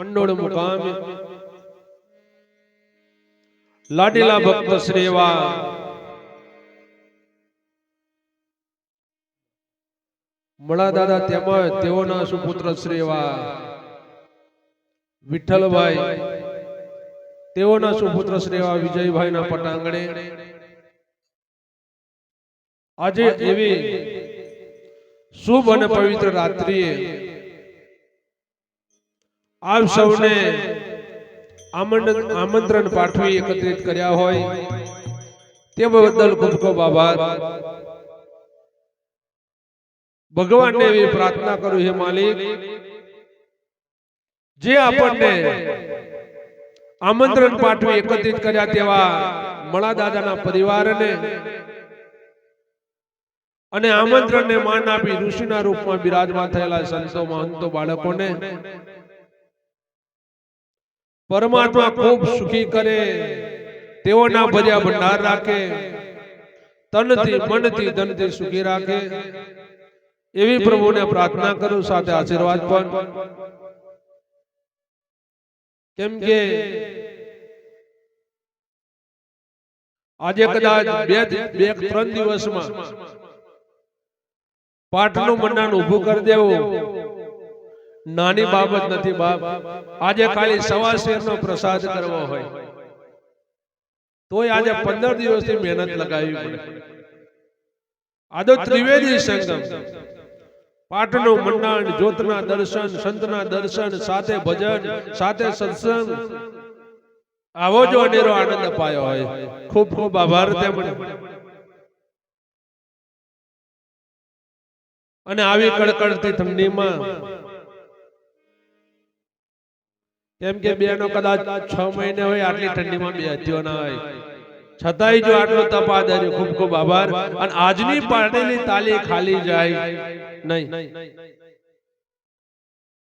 પંડોળ મુકામે લાડીલા ભક્ત શ્રેવા મળા દાદા તેમજ તેઓના સુપુત્ર શ્રેવા વિઠ્ઠલભાઈ તેઓના સુપુત્ર શ્રેવા વિજયભાઈના પટાંગણે આજે એવી શુભ અને પવિત્ર રાત્રિએ આપ સૌને આમંત્રણ પાઠવી એકત્રિત કર્યા હોય. તે બદલ ખૂબ ખૂબ આભાર. ભગવાનને એવી પ્રાર્થના કરું હે માલિક જે આપણને આમંત્રણ પાઠવી એકત્રિત કર્યા તેવા મળા દાદાના પરિવારને અને આમંત્રણને માન આપી ઋષિના રૂપમાં બિરાજમાન થયેલા સંતો મહંતો બાળકોને પરમાત્મા ખૂબ સુખી કરે તેઓના ભર્યા ભંડાર રાખે તનથી મનથી ધનથી સુખી રાખે. એવી પ્રભુને પ્રાર્થના કરું સાથે આશીર્વાદ પણ. કેમ કે આજે કદાચ બે બે ત્રણ દિવસમાં પાઠનું મંડાણ ઊભું કરી દેવું. નાની બાબત નથી બાપ. આજે ખાલી સવા શેરનો પ્રસાદ કરવો હોય. તોય આજે પંદર દિવસથી મહેનત લગાવી પડે. આ ત્રિવેદી સંગમ. પાઠનું મંડાણ જ્યોતના દર્શન સંતના દર્શન સાથે ભજન સાથે સત્સંગ. આવો જો અનેરો આનંદ અપાયો હોય. ખૂબ ખૂબ આભાર તેમણે. અને આવી કડકડતી ઠંડીમાં કેમ કે બેનો કદાચ છ મહિને હોય આટલી ઠંડીમાં બે હત્યો ના હોય. છતાંય જો આટલો તપ ધર્યો ખૂબ ખૂબ આભાર. અને આજની પાડેલી તાલી ખાલી જાય નહીં.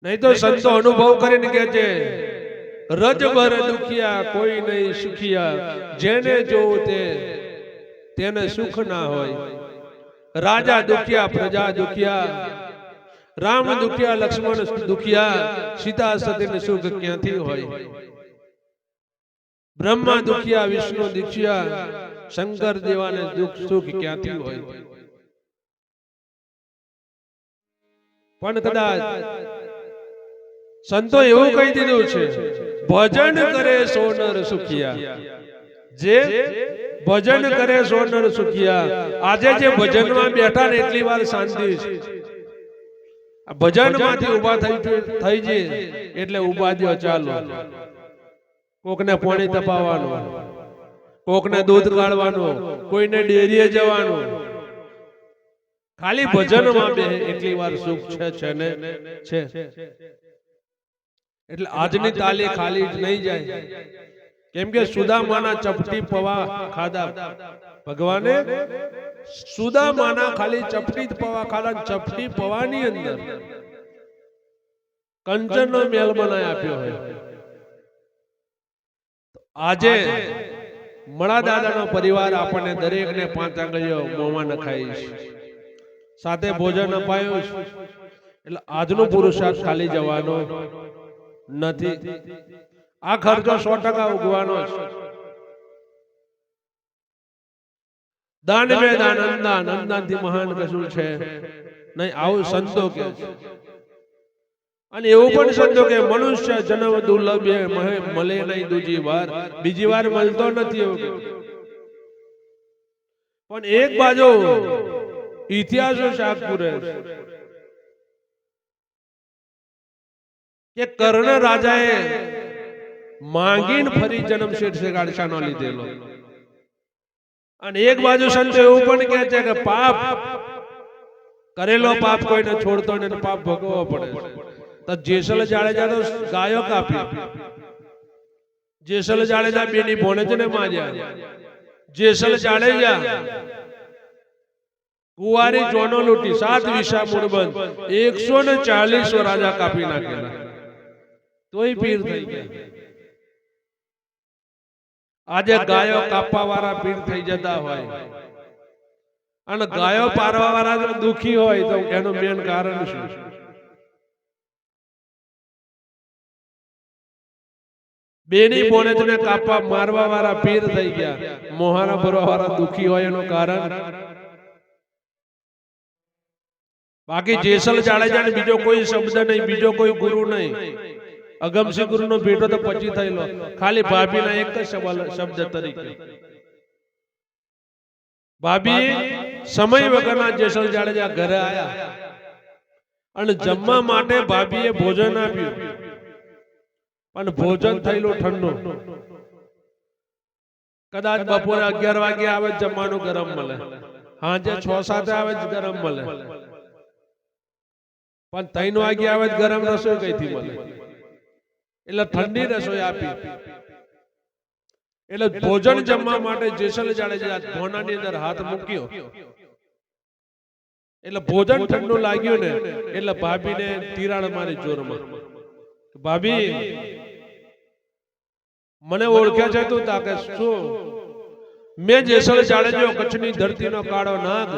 નહીં. તો સંતો અનુભવ કરીને કે છે રજભર દુખિયા કોઈ નહીં સુખિયા. જેને જોવું તે તેને સુખ ના હોય. રાજા દુખિયા પ્રજા દુખિયા. રામ દુખિયા, લક્ષ્મણ દુખિયા, સીતા સતીને સુખ ક્યાંથી હોય? બ્રહ્મા દુખિયા, વિષ્ણુ દુખિયા, શંકર દેવાને દુઃખ, સુખ ક્યાંથી હોય? પણ કદાચ સંતો એવું કહી દીધું છે, ભજન કરે સોનર સુખિયા. જે ભજન કરે સોનર સુખિયા. આજે જે ભજનમાં બેઠા ને એટલી વાર શાંતિ છે. આ ભજનમાંથી ઊભા થઈ થઈ જઈએ. એટલે ઊભા દો ચાલો કોકને પાણી તપાવવાનું કોકને દૂધ ગાળવાનું કોઈને ડેરીએ જવાનું ખાલી ભજનમાં બે એટલી વાર સુખ છે છે ને? છે એટલે આજની તાલી ખાલી જ નહીં જાય. કેમ કે સુદામાના ચપટી પવા ખાધા. ભગવાને સુદામાના ખાલી ચપટી પવા ખાલા ચપટી પવાની અંદર કંચનનો મેલ બનાવી આપ્યો હોય. આજે મળા દાદાનો પરિવાર આપણને દરેકને પાંચ આંગળીઓ મોંમાં નખાઈ છે. સાથે ભોજન અપાયું છે. એટલે આજનો પુરુષાર્થ ખાલી જવાનો નથી. આ ખર્ચો સો ટકા ઉગવાનો છે. દાન મે દાન અંદાન મહાન કશું છે. નહીં આવું સંતો કે. અને એવું પણ સંતો કે મનુષ્ય જન્મ દુર્લભ મળે નહીં દૂજી વાર. બીજી વાર મળતો નથી. પણ એક બાજુ ઇતિહાસો શાક પૂરે કે કર્ણ રાજાએ માંગીને ફરી જન્મ શેઠ ગાડશાનો લીધેલો. અને એક બાજુ સંતો એવું પણ કહે છે કે પાપ કરેલો પાપ કોઈને છોડતો ને પાપ ભોગવવો પડે તો જેસલ જાડેજા તો ગાયો કાપી જેસલ જાડેજા બેની ભોને જ ને માર્યા જેસલ જાડેજા કુવારી જોનો લૂંટી, સાત વિશા મૂળબંધ એકસો ને ચાલીસ રાજા કાપી નાખેલા. તોય પીર થઈ ગયા. આજે ગાયો કાપવા વાળા પીર થઈ જતા હોય. અને ગાયો પારવા વાળા જો દુખી હોય તો એનું મેન કારણ શું? બેની બોનેતને કાપવા મારવા વાળા પીર થઈ ગયા. મોહારા ભરવા વાળા દુખી હોય એનું કારણ? બાકી જેસલ જાડેજા ને બીજો કોઈ શબ્દ નહીં બીજો કોઈ ગુરુ નહીં. અગમસિંહ ગુરુ નો ભેટો તો પછી થયેલો. ખાલી ભાભીના એક જ શબ્દ તરીકે. ભાભી સમય વગરના જેસલ જાડેજા ઘરે આયા. અને જમવા માટે ભાભીએ ભોજન આપ્યું. પણ ભોજન થયેલું ઠંડુ. કદાચ બપોરે અગિયાર વાગે આવે જમવાનું ગરમ મળે. સાંજે છ સાતે આવે જ ગરમ મળે. પણ ત્રણ વાગે આવે ગરમ રસોઈ કઈથી મળે? એટલે ઠંડી રસોઈ આપી. એટલે ભોજન જમવા માટે જેસલ જાડેજા ધોનાની અંદર હાથ મૂક્યો. એટલે ભોજન ઠંડુ લાગ્યું ને એટલે ભાભીને તિરાડ મારી જોરમાં ભાભી મને ઓળખ્યા છે તું તાકે શું? મેં જેસલ જાડેજો કચ્છની ધરતીનો કાળો નાગ.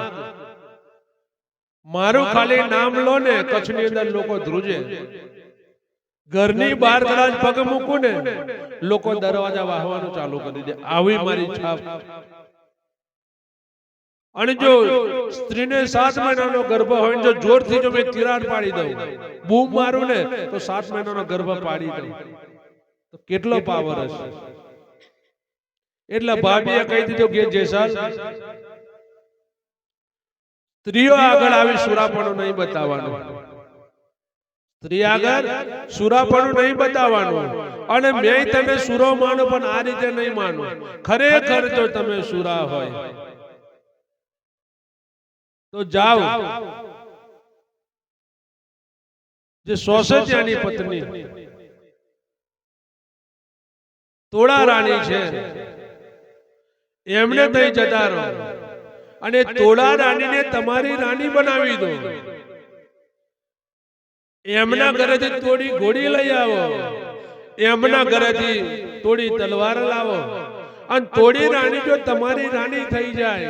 મારું ખાલી નામ લો ને કચ્છની અંદર લોકો ધ્રુજે. ઘરની બહાર કદાચ પગ મૂકું ને લોકો દરવાજા વાહવાનું ચાલુ કરી દે. આવી મારી છાપ. અને જો સ્ત્રીને સાત મહિનાનો ગર્ભ હોય જો જોરથી જો મેં તિરાડ પાડી દઉં બૂમ મારું ને તો સાત મહિનાનો ગર્ભ પાડી દઉં. તો કેટલો પાવર હશે? એટલે ભાભીએ કહી દીધું કે જેસાલ સ્ત્રીઓ આગળ આવી સુરાપણું નહીં બતાવવાનું. સ્ત્રી આગળ સુરાપણું નહીં બતાવવાનું. અને મેં તમે સુરો માનો પણ આ રીતે નહીં માનો. ખરેખર જો તમે સુરા હોય. તો જાઓ. જે સોસજ્યાની પત્ની. તોડા રાણી છે. એમને તઈ જતા રહો. અને તોડા રાણીને તમારી રાણી બનાવી દો. એમના ઘરેથી થોડી ઘોડી લઈ આવો. એમના ઘરેથી થોડી તલવાર લાવો. અને થોડી રાણી જો તમારી રાણી થઈ જાય.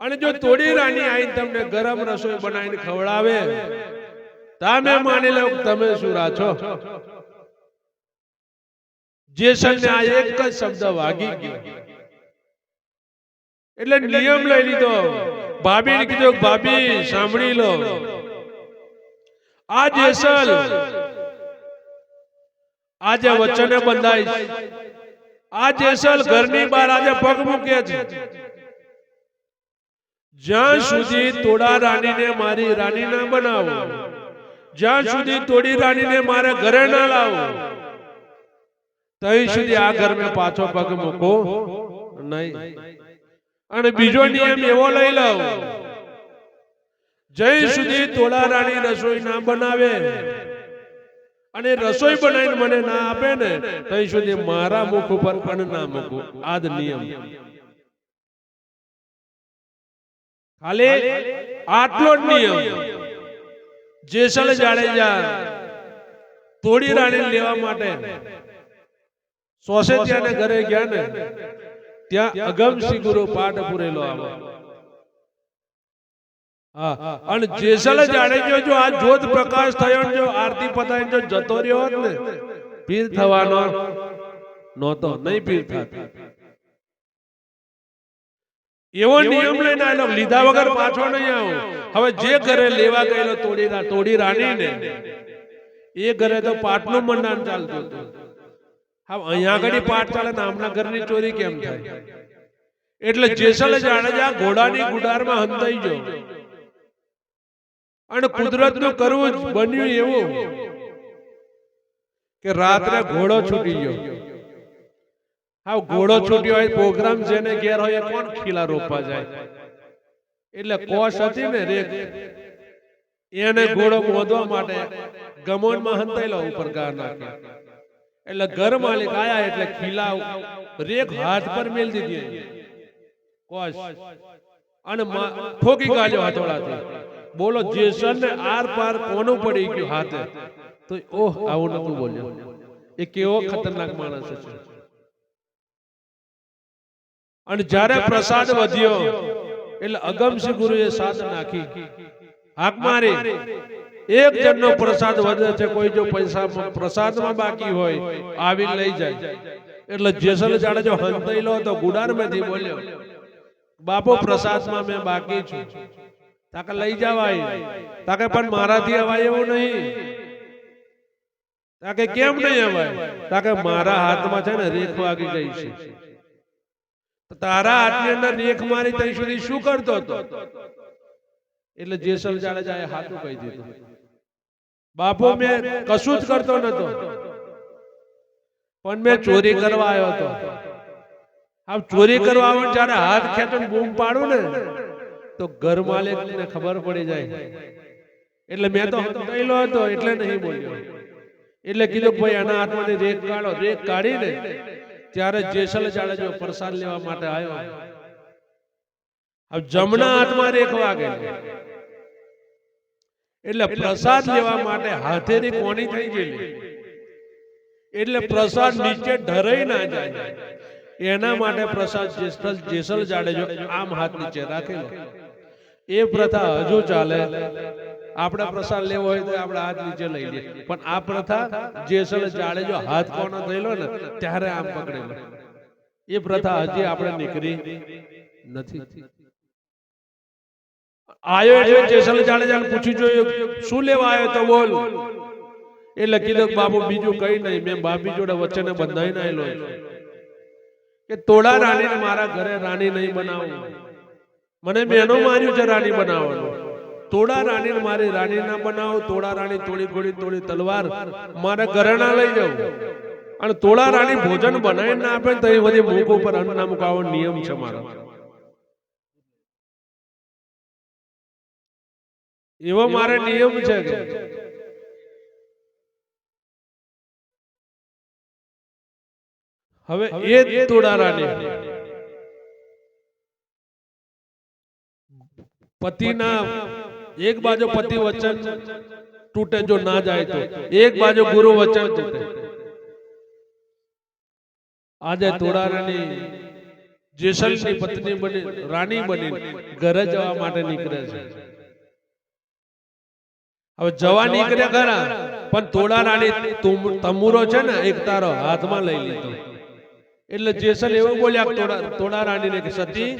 અને જો થોડી રાણી આવીને તમને ગરમ રસોઈ બનાવીને ખવડાવે. તમે માની લો તમે સુરા છો? જેસલને આ એક જ શબ્દ વાગી ગયો. એટલે નિયમ લઈ લીધો. ભાભીને કીધું ભાભી સાંભળી લો. આ જેસલ આજે વચને બંધાય આ જેસલ ઘરની બહાર આજે પગ મૂકે છે. જ્યાં સુધી તોડા રાણીને મારી રાણી ના બનાવો. જ્યાં સુધી તોડી રાણીને મારે ઘરે ના લાવો. ત્યાં સુધી આ ઘર મેં પાછો પગ મૂકો. નહીં. અને બીજો નિયમ એવો લઈ લઉં. જય સુધી તોડા રાણી રસોઈ ના બનાવે. અને રસોઈ બનાવીને મને ના આપે ને ત્યાં સુધી મારા મુખ ઉપર પણ ના મૂકું. આ નિયમ. ખાલી આટલો જ નિયમ. જેસલ જાડેજા તોડી રાણી લેવા માટે સોસેતિયાને ઘરે ગયા ને, ત્યાં અગમસિંહ ગુરુ પાઠ પૂરેલો આવે. અને જેસલ જાડેજો જો આ જોત પ્રકાશ થયો જો આરતી પતાઈને જો જતો રહ્યો હોત ને પીર થવાનો નહોતો નહીં પીર થતો. એવો નિયમ લઈને આવેલો લીધા વગર પાછો નહીં આવો. હવે જે ઘરે લેવા ગયેલો તોડી તોડી રાણી ને એ ઘરે તો પાટનું મંડાણ ચાલતું હતું. હા અહીંયા આગળ પાઠ ચાલે ને આમના ઘરની ચોરી કેમ થાય? એટલે જેસલ જાડેજા ઘોડાની ગુડારમાં હંતાઈ ગયો. અને કુદરતનું કરવું બન્યું એવું. કે રાત્રે ઘોડો છૂટી ગયો. હા ઘોડો છૂટ્યો હોય પ્રોગ્રામ જેને ઘેર હોય કોણ ખીલા રોપવા જાય? એટલે કોશ હતી ને રેક. એને ઘોડો મોદવા માટે ગમોનમાં હંતાયેલો ઉપર ગા નાખ્યા. એટલે ઘર માલિક આયા એટલે ખીલા રેક હાથ પર મેલ દીધી. કોશ. અને મા- ઠોકી કાઢ્યો હથોડાથી. બોલો જેસન ને આર પાર કોનું પડી ગયું હાથે? તો ઓહ આવું નતું બોલ્યો. એ કેવો ખતરનાક માણસ છે અને જ્યારે પ્રસાદ વધ્યો એટલે અગમસિંહ ગુરુએ સાથ નાખી. હાક મારી. એક જણનો પ્રસાદ વધે છે કોઈ જો પૈસા પ્રસાદમાં બાકી હોય આવી લઈ જાય. એટલે જેસલ જાડેજો હંતાઈલો તો ગુડારમાંથી બોલ્યો બાપુ પ્રસાદમાં મેં બાકી છું. તાકે લઈ જવાય. તાકે પણ મારાથી અવાય એવું નહીં. તાકે કેમ નહીં અવાય? તાકે મારા હાથમાં છે ને રેખ વાગી ગઈ છે. તારા હાથની અંદર રેખ મારી ત્યાં સુધી શું કરતો હતો? એટલે જેસલ જાડેજાએ હાથું કહી દીધું. બાપુ મેં કશું જ કરતો નતો. પણ મેં ચોરી કરવા આવ્યો હતો. આમ ચોરી કરવા આવું જ્યારે હાથ ખેંચો બૂમ પાડું ને તો ઘર માલિક ને ખબર પડી જાય. એટલે મેં તો હતો, એટલે નહીં બોલ્યો. એટલે કીધું ભાઈ આના હાથમાંથી રેક કાઢો, રેક કાઢીને ત્યારે જેસલ જાડેજો પ્રસાદ લેવા માટે આવ્યો. હવે જમણા હાથમાં રેખ વાગે. એટલે પ્રસાદ લેવા માટે હાથેથી કોની થઈ ગયેલી? એટલે પ્રસાદ નીચે ઢરાઈ ના જાય. એના માટે પ્રસાદ જેસલ જેસલ જાડેજો આમ હાથ નીચે રાખેલો. એ પ્રથા હજુ ચાલે. આપણે પ્રસાદ લેવો હોય તો આપણે હાથ નીચે લઈ લઈએ પણ આ પ્રથા જેસલ જાડેજો હાથ કોનો થયેલો ને, ત્યારે આમ પકડેલો. એ પ્રથા હજી આપણે નીકળી નથી. આયો એટલે જેસલ જાડેજાને પૂછ્યું જોયું, શું લેવા આવ્યો તો બોલ? એટલે કીધું બાબુ, બીજું કઈ નહીં. મેં બાપી જોડે વચ્ચેને બંધાઈ નાખેલો. કે, તોડા રાણીને મારા ઘરે રાણી નહીં બનાવું. મને મેનો માર્યું છે રાણી બનાવવાનું. તોડા રાણીને મારી રાણી ના બનાવો તોડા રાણી તોડી ગોળી તોડી તલવાર. મારે ઘરેણા લઈ જાઉં અને તોડા રાણી ભોજન બનાવી ના આપે તો એ બધી મુખ ઉપર અન્ન ના મુકાવો નિયમ છે મારો. એવો મારે નિયમ છે હવે એ તોડા રાણી. પતિના એક બાજુ પતિ વચન તૂટે જો ના જાય તો એક બાજુ ગુરુ વચન તૂટે. આજે તોડારાની જેસલની પત્ની બની રાણી બની ઘરે જવા માટે નીકળે છે. હવે જવા નીકળે ખરા પણ તોડા રાણી તુમ- તંબુરો છે ને એક તારો હાથમાં લઈ લીધો. એટલે જેસલ એવું બોલ્યા તોડા રાણીને કે સતી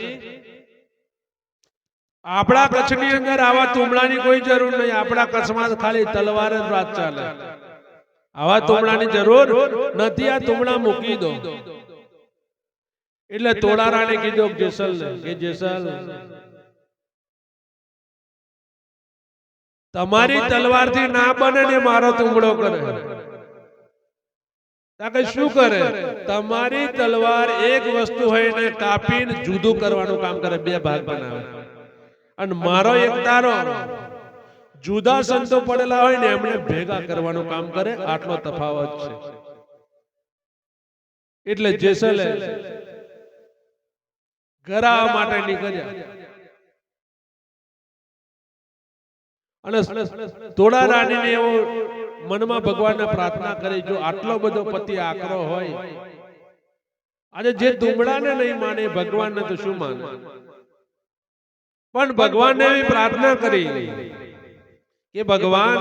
આપણા કચ્છની અંદર આવા તુમડાની કોઈ જરૂર નહીં. આપણા કચ્છમાં ખાલી તલવાર જ વાત ચાલે. આવા તુમડાની જરૂર નથી, આ તુમડા મૂકી દો. એટલે તોડારાને કીધું જેસલ કે જેસલ. તમારી તલવારથી ના બને ને મારો તુમડો કરે. તાકે શું કરે? તમારી તલવાર એક વસ્તુ હોય ને કાપીને જુદું કરવાનું કામ કરે, બે ભાગ બનાવે. અને મારો એક તારો. જુદા સંતો પડેલા હોય ને એમને ભેગા કરવાનું કામ કરે આટલો તફાવત છે. એટલે જેસલે ગરા માટે નીકળ્યા. અને તોડા રાણીને એવો મનમાં ભગવાનને પ્રાર્થના કરી જો આટલો બધો પતિ આકરો હોય. આજે જે ધુમડાને નહીં માને ભગવાનને તો શું માને? પણ ભગવાનને એવી પ્રાર્થના કરી કે ભગવાન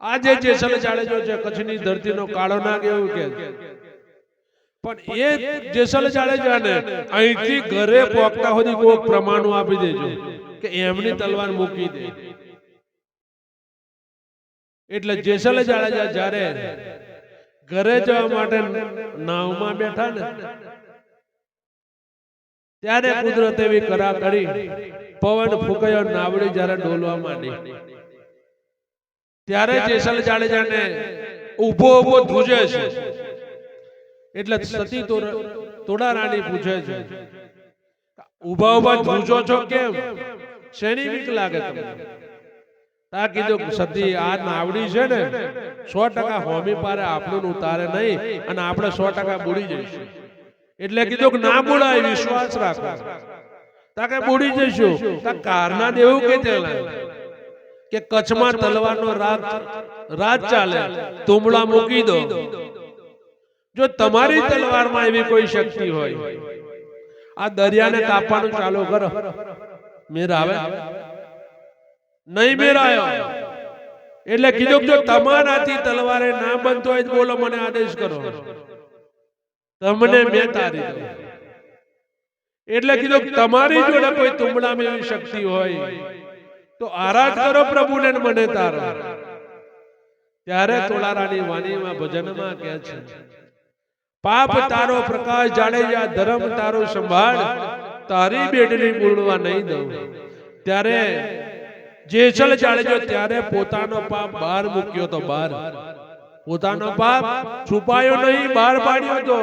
આજે જેસલ જાડેજો છે કચ્છની ધરતીનો કાળો નાગ એવું કે પણ એ જેસલ જાડેજાને અહીંથી ઘરે પોકતા સુધી કોક પ્રમાણું આપી દેજો કે એમની તલવાર મૂકી દે. એટલે જેસલ જાડેજા જ્યારે ઘરે જવા માટે નાવમાં બેઠા ને ત્યારે કુદરત એવી કરા કરી પવન ફૂંકાયો નાવડી જ્યારે ડોલવા માંડી ત્યારે જેસલ જાડેજાને ઊભો ઊભો ધ્રુજે છે. એટલે સતી તોડા રાણી પૂછે છે. ઊભા ઊભા ધ્રુજો છો કેમ? શેની બીક લાગે તમને? તા કીધું સતી આ નાવડી છે ને સો ટકા હોમી પારે આપણું ઉતારે નહીં અને આપણે સો ટકા બુડી જઈશું. એટલે કીધું કે ના બોલાય વિશ્વાસ રાખો. તાકે બોડી જશો. તા કારના દેવું કે તેલા? કે કચ્છમાં તલવારનો રાત રાત ચાલે. તુમડા મૂકી દો. જો તમારી તલવારમાં એવી કોઈ શક્તિ હોય. આ દરિયાને કાપવાનું ચાલુ કરો. મેર આવે? નહીં મેરાયો. એટલે કીધું કે જો તમારાથી તલવારે ના બનતો હોય તો બોલો મને આદેશ કરો. તમને મેં તારી એટલે કીધું તમારી જોડે કોઈ તુંબડામાં મેળવી શક્તિ હોય. તો આરાધ કરો પ્રભુને મને તારો. ત્યારે તોલારાની વાણીમાં ભજનમાં કહે છે પાપ તારો પ્રકાશ જાડેજા ધર્મ તારો સંભાળ તારી બેડની મૂળવા નહીં દઉં. ત્યારે જેસલ જાડેજો ત્યારે પોતાનો પાપ બહાર મૂક્યો તો બહાર. પોતાનો પાપ છુપાયો નહીં બહાર પાડ્યો તો.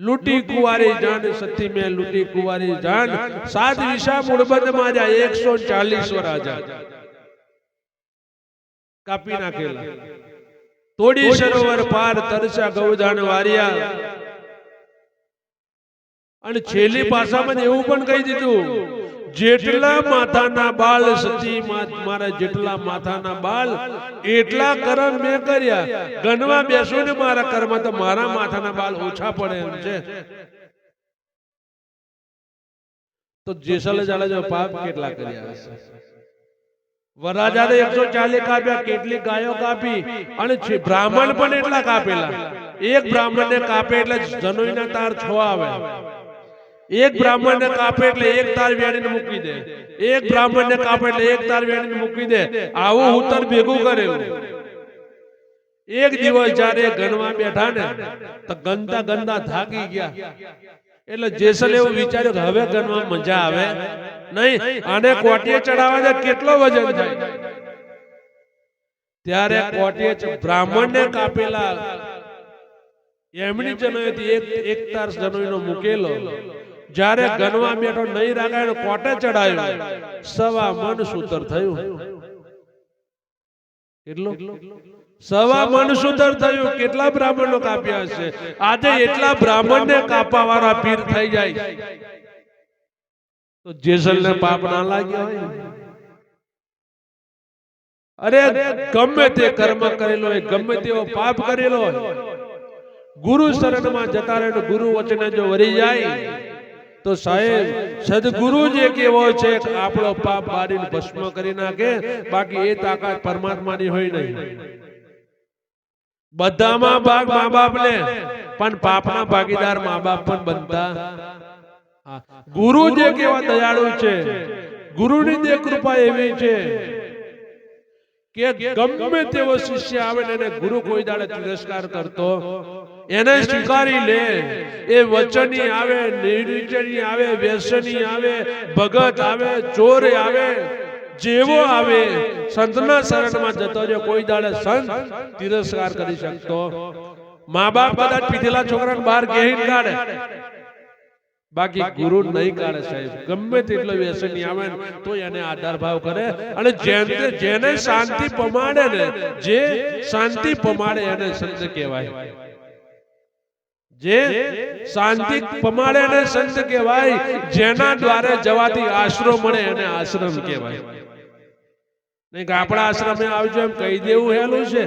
લૂટી કુવારી જાન સતી મેં લૂટી કુવારી જાન સાત વિશા મૂળબંધ માર્યા એકસો ચાલીસ રાજા. કાપી નાખેલા. તોડી સરોવર પાર તરસા ગૌજાન વારિયા. અને છેલ્લી ભાષામાં એવું પણ કહી દીધું. જેટલા માથાના બાલ સતી મારા જેટલા માથાના બાલ એટલા કર્મ મેં કર્યા. ગણવા બેસો ને મારા કર્મ તો મારા માથાના બાલ ઓછા પડે એમ છે. તો જેસલ જાડેજો પાપ કેટલા કર્યા હશે? વરરાજાને એકસો ચાલીસ કાપ્યા કેટલી ગાયો કાપી? અને બ્રાહ્મણ પણ એટલા કાપેલા. એક બ્રાહ્મણને કાપે એટલે જનોઈના તાર છો આવે એક બ્રાહ્મણને કાપે એટલે એક તાર વેણીને મૂકી દે. એક બ્રાહ્મણને કાપે એટલે એક તાર વેણીને મૂકી દે. આવું ઉત્તર ભેગું કરેલું. એક દિવસ જયારે ગણવા બેઠા ને તો ગંદા ગંદા થાકી ગયા. એટલે જેસલ એવું વિચાર્યું કે હવે ગણવા મજા આવે. નહીં આને કોટીએ ચડાવવા દે કેટલો વજન થાય? ત્યારે કોટીએ બ્રાહ્મણ ને કાપેલા. એમની જનોયથી એક એક તાર જનોયનો મૂકેલો. જ્યારે ગનવા બેઠો નહીં રાખાય કોટે ચડાયો. સવા મન સૂતર થયું. કેટલું સવા મન સૂતર થયું. કેટલા બ્રાહ્મણો કાપ્યા હશે? આજે એટલા બ્રાહ્મણને કાપવા વાળા પીર થઈ જાય. તો જેસલને પાપ ના લાગ્યા હોય? અરે ગમે તે કર્મ કરેલો હોય ગમે તેવો પાપ કરેલો હોય. ગુરુ શરણમાં જતા રહે ગુરુ વચને જો વરી જાય. તો સાહેબ સદગુરુ જે કેવો છે આપણો પાપ બારીને ભસ્મ કરી નાખે, બાકી એ તાકાત પરમાત્માની હોય નહીં. બધામાં ભાગ મા બાપ ને પણ પાપના ભાગીદાર મા બાપ પણ બનતા. ગુરુ જે કેવા દયાળુ છે, ગુરુની જે કૃપા એવી છે કે ગમે તેવો શિષ્ય આવે એને ગુરુ કોઈ દાડે તિરસ્કાર કરતો, એને સ્વીકારી લે. એ વચની આવે નિર્જની આવે, વ્યસની આવે, ભગત આવે, ચોર આવે, જેવો આવે, સંતના શરણમાં જતો જો કોઈ દાડે સંત તિરસ્કાર કરી શકતો. મા બાપ કદાચ પીધેલા છોકરાને બહાર ઘેરી કાઢે. બાકી ગુરુ નહીં કાઢે સાહેબ. ગમે તેટલો વ્યસની આવે ને તો એને આધાર ભાવ કરે. અને જેને જેને શાંતિ પમાડે ને જે શાંતિ પમાડે એને સંત કહેવાય. જે શાંતિ પમાડે એને સંત કહેવાય જેના દ્વારે જવાથી આશરો મળે એને આશ્રમ કહેવાય. નહીં કે આપણા આશ્રમે આવજો એમ કહી દેવું હેલું છે.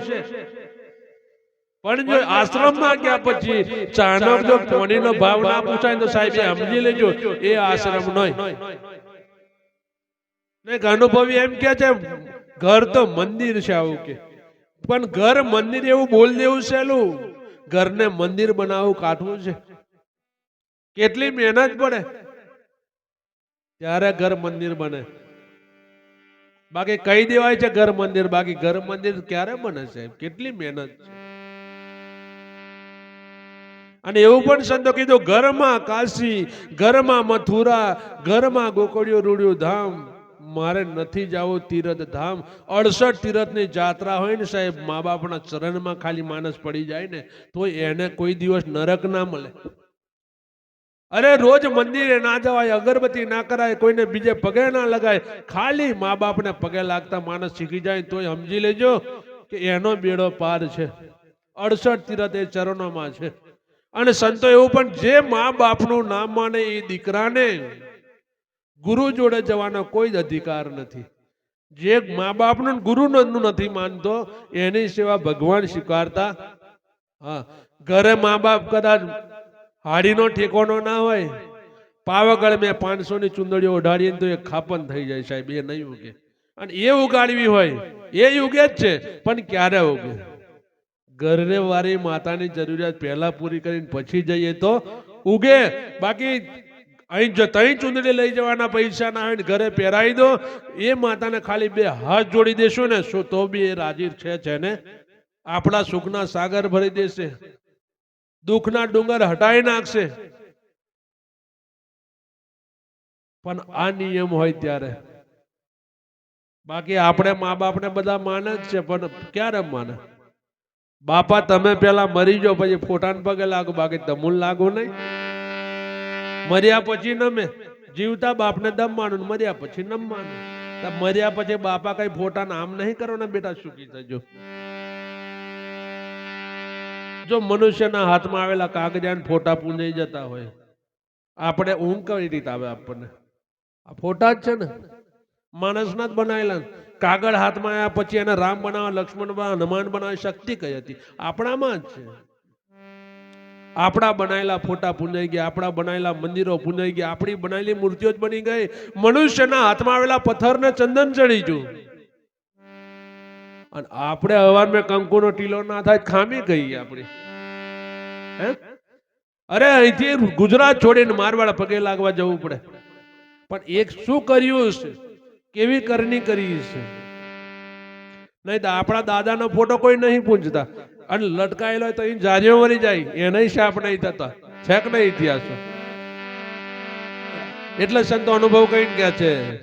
પણ જો આશ્રમમાં ગયા પછી ચાણક જો પોણીનો ભાવ ના પૂછાય તો સાહેબ સમજી લેજો એ આશ્રમ ને અનુભવી એમ કે છે ઘર તો મંદિર છે આવું કે. પણ ઘર મંદિર એવું બોલ દેવું સહેલું ઘરને મંદિર બનાવવું કાઠવું છે. કેટલી મહેનત પડે. ત્યારે ઘર મંદિર બને. બાકી કહી દેવાય છે ઘર મંદિર? બાકી ઘર મંદિર ક્યારે બને છે કેટલી મહેનત છે. અને એવું પણ સંતો કીધું ઘરમાં કાશી ઘરમાં મથુરા ઘરમાં ગોકળિયું રૂડ્યું ધામ, મારે નથી જવું તીરથ ધામ. અડસઠ તીરથની જાત્રા હોય ને સાહેબ, મા બાપના ચરણમાં ખાલી માણસ પડી જાય ને, તો એને કોઈ દિવસ નરક ના મળે. અરે રોજ મંદિરે ના જવાય, અગરબત્તી ના કરાય, કોઈને બીજે પગે ના લગાય, ખાલી મા બાપને પગે લાગતા માણસ શીખી જાય તોય સમજી લેજો કે એનો બેડો પાર છે. અડસઠ તીરથ એ ચરણોમાં છે. અને સંતો એવું પણ જે મા બાપનું નામ માને એ દીકરાને ગુરુ જોડે જવાનો કોઈ જ અધિકાર નથી. જે મા બાપનું ગુરુ ગુરુનું નથી માનતો, એની સેવા ભગવાન સ્વીકારતા. હા, ઘરે મા બાપ કદાચ હાડીનો ઠેકોનો ના હોય, પાવાગઢ મેં પાંચસો ની ચુંદડીઓ ઓઢાડીએ તો એ ખાપન થઈ જાય સાહેબ, એ નહીં ઉગે. અને એ ઉગાડવી હોય, એ ઉગે જ છે, પણ ક્યારે ઉગે? ઘરને વારી માતાની જરૂરિયાત પહેલા પૂરી કરીને પછી જઈએ તો ઉગે. બાકી અહીં જ તઈ ચુંદડી લઈ જવાના પૈસા ના હોય ઘરે પહેરાવી દો. એ માતાને ખાલી બે હાથ જોડી દેશો ને. શું તો બી એ રાજી છે છે ને આપણા સુખના સાગર ભરી દેશે. દુઃખના ડુંગર હટાવી નાખશે. પણ આ નિયમ હોય ત્યારે. બાકી આપણે મા બાપને બધા માને જ છે, પણ ક્યારે માને? બાપા, તમે પેલા મરી જાઓ, પછી ફોટાને પગે લાગો, બાકી તમુલ લાગો નહીં. મર્યા પછી નમે જીવતા બાપને દમ માનું મર્યા પછી નમ માનું. મર્યા પછી બાપા કઈ ફોટાને આમ નહીં કરો ને બેટા, સુખી થજો. જો મનુષ્યના હાથમાં આવેલા કાગળિયા ફોટા પૂંજાઈ જતા હોય, આપણે ઊંઘ કઈ રીતે આવે આપણને? આ ફોટા જ છે ને. માણસના જ બનાવેલા. કાગળ હાથમાં આવ્યા પછી એને રામ બનાવવા, લક્ષ્મણ બનાવવા, હનુમાન બનાવવા શક્તિ કઈ હતી? આપણામાં જ છે. આપણા બનાવેલા ફોટા પૂંજાઈ ગયા, આપણા બનાવેલા મંદિરો પૂંજાઈ ગયા, આપણી બનાવેલી મૂર્તિઓ જ બની ગઈ. મનુષ્યના હાથમાં આવેલા પથ્થરને ચંદન ચડી જો અને આપણે અવાર મેં કંકુનો ટીલો ના થાય ખામી ગઈ આપણી? હે? અરે અહીંથી ગુજરાત છોડીને મારવાડા પગે લાગવા જવું પડે. પણ એક શું કર્યું છે કેવી કરણી કરી છે? નહીં તો આપણા દાદાનો ફોટો કોઈ નહીં પૂંજતા. અને લટકાયેલો હોય તો એ જારીઓ મરી જાય. એને શાપ નહીં થતા. છે કે નહીં ઇતિહાસ. એટલે સંતો અનુભવ કઈ કે છે.